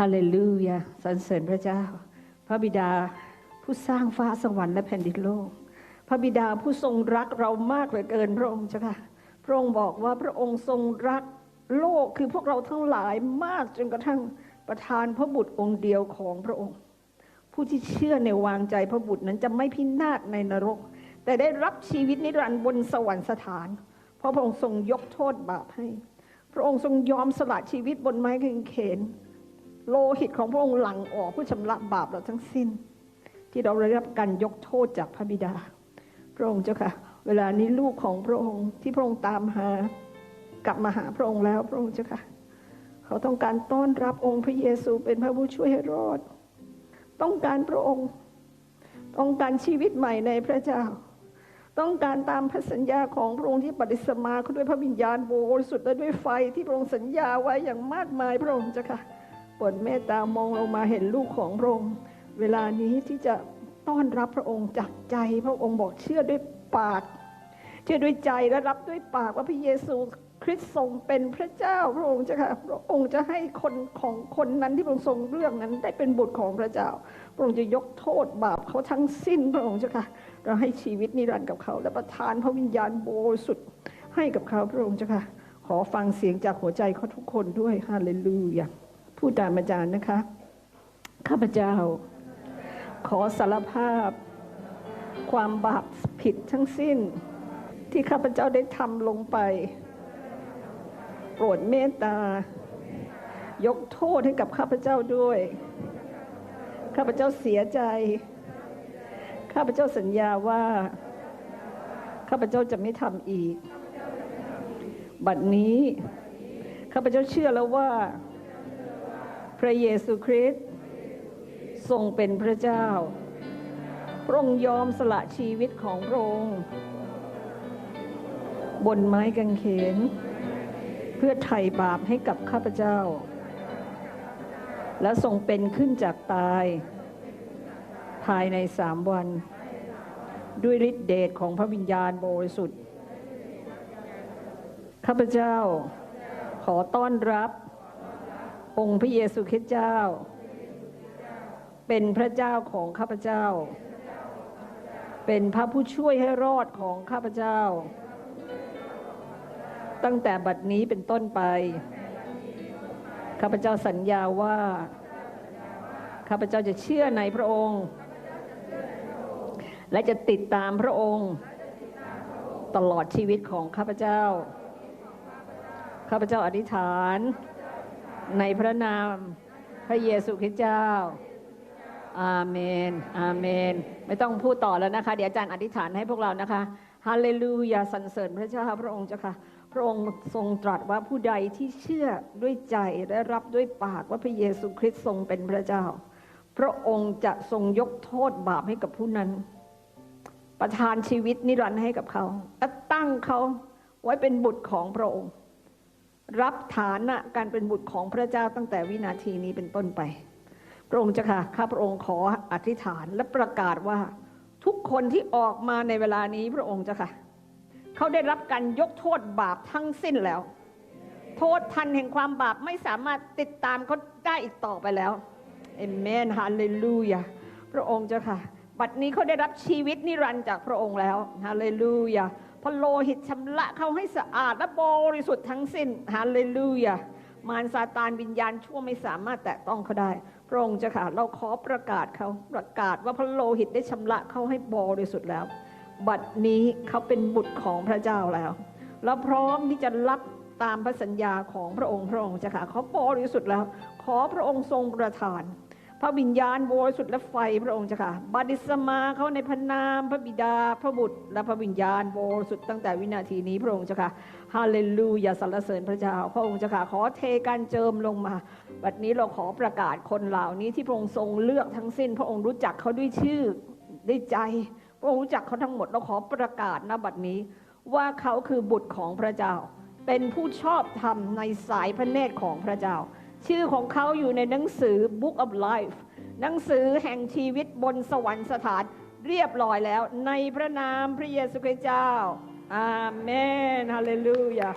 ฮาเลลูยาสรรเสริญพระเจ้า พระบิดาผู้สร้างฟ้าสวรรค์และแผ่นดินโลก พระบิดาผู้ทรงรักเรามากเหลือเกินพระองค์เจ้าค่ะ พระองค์บอกว่าพระองค์ทรงรักโลกคือพวกเราทั้งหลายมากจนกระทั่งประทานพระบุตรองค์เดียวของพระองค์ ผู้ที่เชื่อในวางใจพระบุตรนั้นจะไม่พินาศในนรก แต่ได้รับชีวิตนิรันดร์บนสวรรคสถาน เพราะพระองค์ทรงยกโทษบาปให้ พระองค์ทรงยอมสละชีวิตบนไม้กางเขน โลหิตของพระองค์หลั่งออกเพื่อชำระบาปเราทั้งสิ้น ที่เราได้รับการยกโทษจากพระบิดา พระองค์เจ้าค่ะ เวลานี้ลูกของพระองค์ที่พระองค์ตามหา กลับมาหาพระองค์แล้วพระองค์เจ้าค่ะ เขาต้องการต้อนรับองค์พระเยซูเป็นพระผู้ช่วยให้รอด ต้องการพระองค์ต้องการชีวิตใหม่ในพระเจ้า ต้องการตามพระสัญญาของพระองค์ที่ปฏิสมาเขาด้วยพระวิญญาณบริสุทธิ์และด้วยไฟที่พระองค์สัญญาไว้อย่างมากมายพระองค์เจ้าค่ะ ปรดเมตตามองลงมาเห็นลูกของพระองค์ เวลานี้ที่จะต้อนรับพระองค์จากใจพระองค์บอกเชื่อด้วยปาก เชื่อด้วยใจและรับด้วยปากว่าพระเยซูคริสต์ทรงเป็นพระเจ้าพระองค์จ้าค่ะพระองค์จะให้คนของคนนั้นที่พระองค์ทรงเลือกนั้นได้เป็นบุตรของพระเจ้า พระองค์จะยกโทษบาปเขาทั้งสิ้นพระองค์เจ้าค่ะเราให้ชีวิตนิรันดร์กับเขา และประทานพระวิญญาณบริสุทธิ์ให้กับเขาพระองค์เจ้าค่ะ ขอฟังเสียงจากหัวใจเขาทุกคนด้วยฮาเลลูยา พูดตามอาจารย์นะคะ ข้าพเจ้า ขอสารภาพ ความบาปผิดทั้งสิ้น ที่ข้าพเจ้าได้ทำลงไป โปรดเมตตา ยกโทษให้กับข้าพเจ้าด้วย ข้าพเจ้าเสียใจ ข้าพเจ้าสัญญาว่า ข้าพเจ้าจะไม่ทำอีก บัดนี้ ข้าพเจ้าเชื่อแล้วว่า พระเยซูคริสต์ทรงเป็นพระเจ้า พระองค์ยอมสละชีวิตของพระองค์ บนไม้กางเขน เพื่อไถ่บาปให้กับข้าพเจ้า และทรงเป็นขึ้นจากตาย ภายในสามวัน ด้วยฤทธิเดชของพระวิญญาณบริสุทธิ์ข้าพเจ้าขอต้อนรับ องค์พระเยซูคริสต์เจ้า เป็นพระเจ้าของข้าพเจ้า เป็นพระผู้ช่วยให้รอดของข้าพเจ้า ตั้งแต่บัดนี้เป็นต้นไป ข้าพเจ้าสัญญาว่า ข้าพเจ้าจะเชื่อในพระองค์ และจะติดตามพระองค์ตลอดชีวิตของข้าพเจ้า ข้าพเจ้าอธิษฐาน ในพระนามพระเยซูคริสต์เจ้า อาเมน อาเมน ไม่ต้องพูดต่อแล้วนะคะ เดี๋ยวอาจารย์อธิษฐานให้พวกเรานะคะ ฮาเลลูยาสรรเสริญพระเจ้าพระองค์เจ้าค่ะ พระองค์ทรงตรัสว่าผู้ใดที่เชื่อด้วยใจและรับด้วยปากว่าพระเยซูคริสต์ทรงเป็นพระเจ้า พระองค์จะทรงยกโทษบาปให้กับผู้นั้น ประทานชีวิตนิรันดร์ให้กับเขาและตั้งเขาไว้เป็นบุตรของพระองค์ รับฐานะการเป็นบุตรของพระเจ้าตั้งแต่วินาทีนี้เป็นต้นไป พระองค์เจ้าค่ะ ข้าพระองค์ขออธิษฐานและประกาศว่าทุกคนที่ออกมาในเวลานี้พระองค์เจ้าค่ะ เขาได้รับการยกโทษบาปทั้งสิ้นแล้ว โทษทันแห่งความบาปไม่สามารถติดตามเขาได้อีกต่อไปแล้วเอเมนฮาเลลูยาพระองค์เจ้าค่ะ บัดนี้เขาได้รับชีวิตนิรันดร์จากพระองค์แล้วฮาเลลูยา พระโลหิตชำระเขาให้สะอาดและบริสุทธิ์ทั้งสิ้นฮาเลลูยามารซาตานวิญญาณชั่วไม่สามารถแตะต้องเขาได้ พระองค์เจ้าค่ะ เราขอประกาศเขาประกาศว่าพระโลหิตได้ชำระเขาให้บริสุทธิ์แล้ว บัดนี้เขาเป็นบุตรของพระเจ้าแล้วเราพร้อมที่จะรับตามพระสัญญาของพระองค์พระองค์เจ้าค่ะเขาบริสุทธิ์แล้ว ขอพระองค์ทรงประทาน พระวิญญาณบริสุทธิ์และไฟพระองค์เจ้าค่ะบัติสมาเขาในพระนามพระบิดาพระบุตร และพระวิญญาณบริสุทธิ์ตั้งแต่วินาทีนี้พระองค์เจ้าค่ะฮาเลลูยาสรรเสริญพระเจ้า พระองค์เจ้าค่ะขอเทการเจิมลงมา บัดนี้เราขอประกาศคนเหล่านี้ที่พระองค์ทรงเลือกทั้งสิ้น พระองค์รู้จักเขาด้วยชื่อด้วยใจ พระองค์รู้จักเขาทั้งหมดเราขอประกาศนะบัดนี้ ว่าเขาคือบุตรของพระเจ้า เป็นผู้ชอบธรรมในสายพระเนตรของพระเจ้า ชื่อของเขาอยู่ในหนังสือ Book of Life หนังสือแห่งชีวิตบนสวรรคสถานเรียบร้อยแล้วในพระนามพระเยซูคริสต์เจ้าอาเมนฮาเลลูยา